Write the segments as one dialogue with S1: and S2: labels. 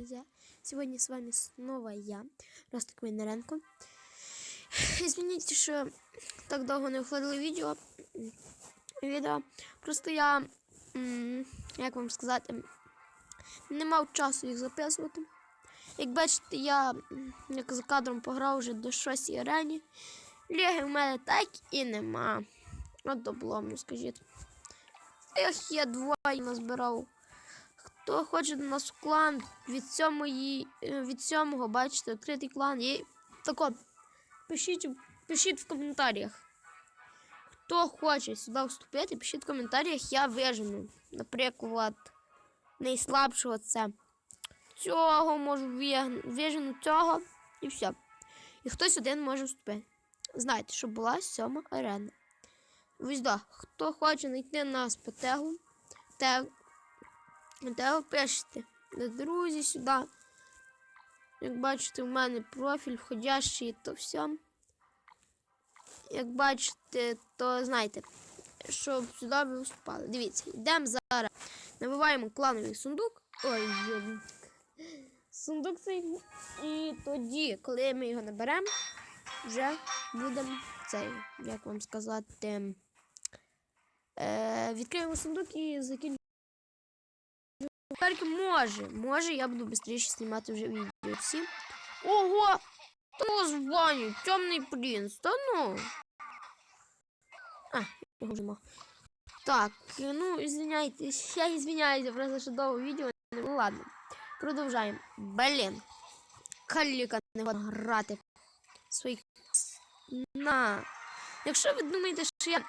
S1: друзья! Сегодня с вами снова я, Ростик Войнаренко. Извините, що так довго не виходило відео. відео. Просто я, як вам сказати, не мав часу їх записувати. Як бачите, я як за кадром пограв вже до 6 арені. Ліги в мене так і нема. От добломно, скажіть. Їх я двоє назбирав. Хто хоче до нас в клан від сьомої, е, від сьомого, бачите, відкритий клан. І тако, пишіть, пишіть в коментарях. Хто хоче сюди вступити, пишіть в коментарях, я вижену. Наприклад, найслабшого це цього можу вижену цього і все. І хтось один може вступити. Знаєте, що була сьома арена. Ось хто хоче знайти нас по тегу, тег, тегу пишете. Друзі сюди. Як бачите, у мене профіль входящий, то все. Як бачите, то знаєте, щоб сюди ви вступали. Дивіться, йдемо зараз. Набиваємо клановий сундук. Ой, йоб. сундук цей. І тоді, коли ми його наберемо, вже будемо цей, як вам сказати, е, відкриємо сундук і закінчимо. Тепер може, може, я буду швидше знімати вже відео всі. Ого! Та ну звоню, темний принц, та ну. А, його вже. Так, ну, извиняйтесь, я извиняюсь, просто що відео. Ну ладно, продовжаємо. Блін. Каліка не можна грати. Своїх на. Якщо ви думаєте, що я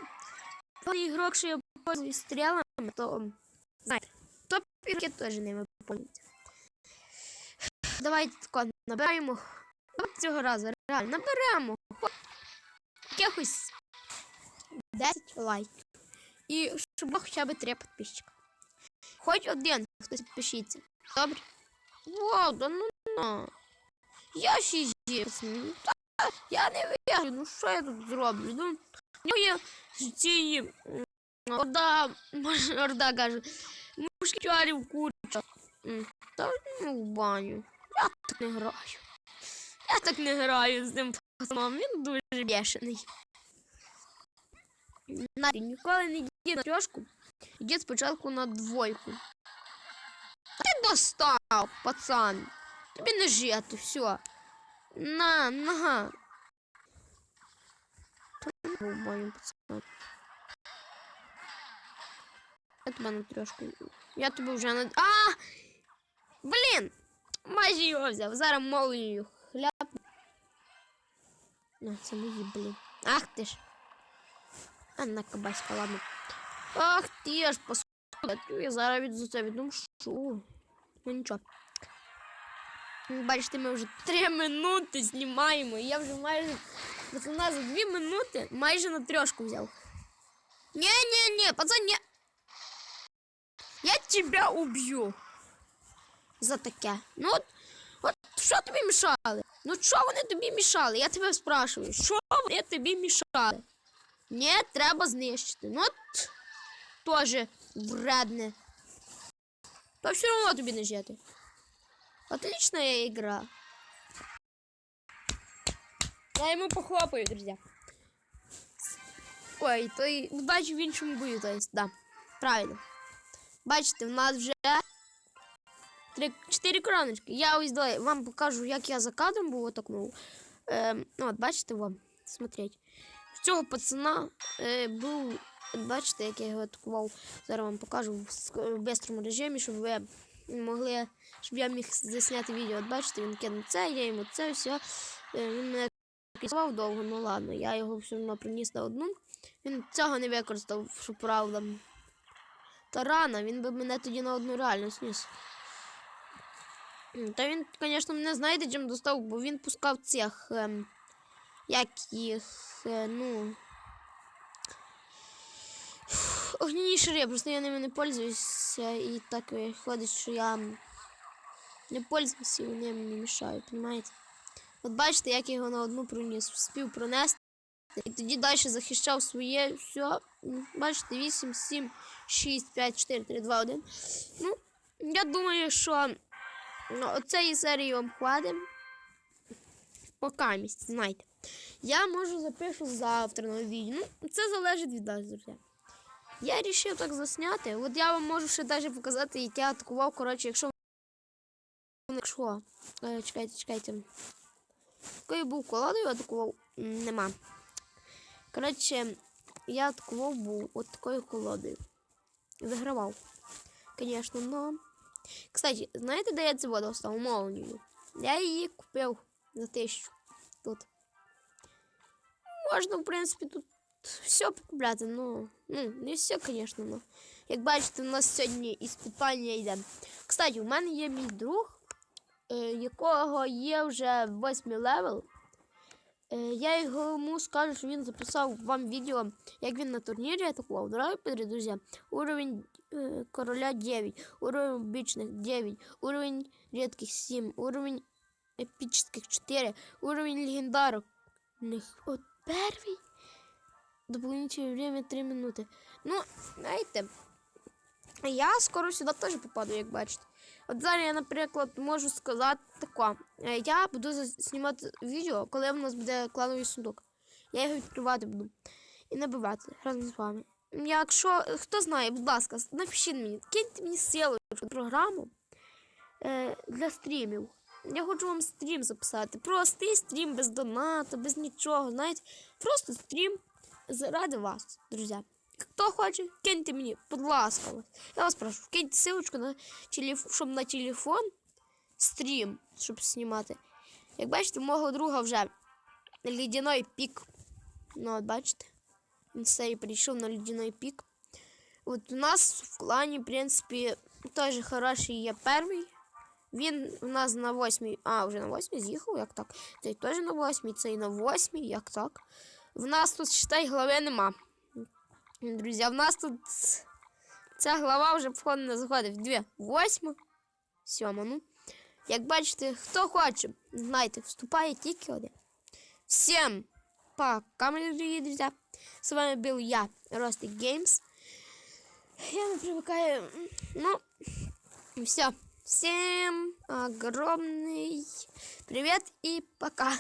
S1: ігрок, що я пользуюсь стрілами, то знаєте, топ ігроки теж ними пользуються. Давайте тако набираємо. Цього разу реально наберемо. Якихось 10 лайків. І щоб було хоча б 3 підписчика. Хоч один хтось підпишіться. Добре? Вау, да ну на. Я ще. Ну, та, я не вижу, ну що я тут зроблю? Ну, у нього є ці орда, орда каже, мушкетярів куча. М, Та в баню. Я так не граю. Я так не граю з ним пацаном, він дуже бешений. Знаєте, ніколи не йди на трьошку, йди спочатку на двойку. Ти достав, пацан. Тобі не жити, все. На, на. Та баню, пацан. Я тебе на трьошку. Я тебе вже на. А! Блін! Майже його взяв. Зараз молнію хляп. На, це мої, блін. Ах ти ж. А на кабаська, ладно. Ах ти ж, паскуда. Я зараз від за це відомо, що. Ну нічого. Бачите, ми вже три минути знімаємо. І я вже майже пацана за дві минути майже на трьошку взяв. Не-не-не, пацан, не. Я тебя уб'ю. За таке. Ну от, от що тобі мішали? Ну що вони тобі мішали? Я тебе спрашиваю, що вони тобі мішали? Ні, треба знищити. Ну от теж вредне. То все одно тобі не жити. Отличная игра. Я ему похлопаю, друзья. Ой, то й удачі в іншому бою, то есть, да. Правильно. Бачите, в нас вже три, чотири кроночки. Я ось давай вам покажу, як я за кадром був отакнув. Ем, ну, от, бачите, вам, смотреть. В цього пацана е, був, бачите, як я його атакував. Зараз вам покажу в, бистрому режимі, щоб ви могли, щоб я міг засняти відео. От бачите, він кинув це, я йому це, все. Е, він мене критикував довго, ну ладно, я його все одно приніс на одну. Він цього не використав, що правда. Та рано, він би мене тоді на одну реально сніс. Та він, звісно, мене знаєте, чим достав, бо він пускав цих. Ем, як їх, е, ну. Огняні шари, просто я ними не пользуюся, і так виходить, що я не пользуюся, і вони мені мішають, розумієте? От бачите, як я його на одну проніс, спів пронести. І тоді далі захищав своє, все. Бачите, 8, 7, 6, 5, 4, 3, 2, 1. Ну, я думаю, що Ну, оцеї серії вам хватить. Пока місць, знаєте. Я можу запишу завтра на відео. Ну, це залежить від вас, друзі. Я вирішив так засняти. От я вам можу ще навіть показати, як я атакував. Коротше, якщо. Якщо. Е, чекайте, чекайте. Коли був колодою, атакував. Нема. Коротше, я атакував був от такою колодою. Вигравав. Звісно, но. Кстати, знаєте, де я цю воду став? Молнію. Я її купив за тисячу. Тут. Можна, в принципі, тут все покупляти, ну, ну, не все, звісно, но. Як бачите, у нас сьогодні іспитання йде. Кстати, у мене є мій друг, е, якого є вже 8 левел. Е, я йому скажу, що він записав вам відео, як він на турнірі атакував. Підрі, друзі, уровень е, короля 9, уровень обичних 9, уровень редких 7, уровень епічних 4, уровень легендарок. От перший. Дополнительное время 3 минути. Ну, знаєте, я скоро сюди теж попаду, як бачите. От зараз я, наприклад, можу сказати тако. Е, Я буду знімати відео, коли в нас буде клановий сундук. Я його відкривати буду і набивати разом з вами. Якщо хто знає, будь ласка, напишіть мені, киньте мені ссылочку програму е, для стрімів. Я хочу вам стрім записати. Простий стрім без донату, без нічого. Знаєте, просто стрім заради вас, друзі. Хто хоче, киньте мені, будь ласка. Я вас прошу, киньте ссылочку на телефон, щоб на телефон стрім, щоб знімати. Як бачите, у мого друга вже ледяной пік. Ну, от бачите, він все прийшов на ледяной пік. От у нас в клані, в принципі, теж хороший є перший. Він у нас на восьмій. А, вже на восьмій з'їхав, як так? Цей теж на восьмій, цей на восьмій, як так? В нас тут, считай, глави нема. Друзі, в нас тут ця глава вже входить не заходить в дві. Восьма, сьома. Ну. Як бачите, хто хоче, знайте, вступає тільки один. Всім пока, мої дорогі друзі. З вами був я, Ростик Геймс. Я не привыкаю. Ну, все. Всем огромный привет и пока.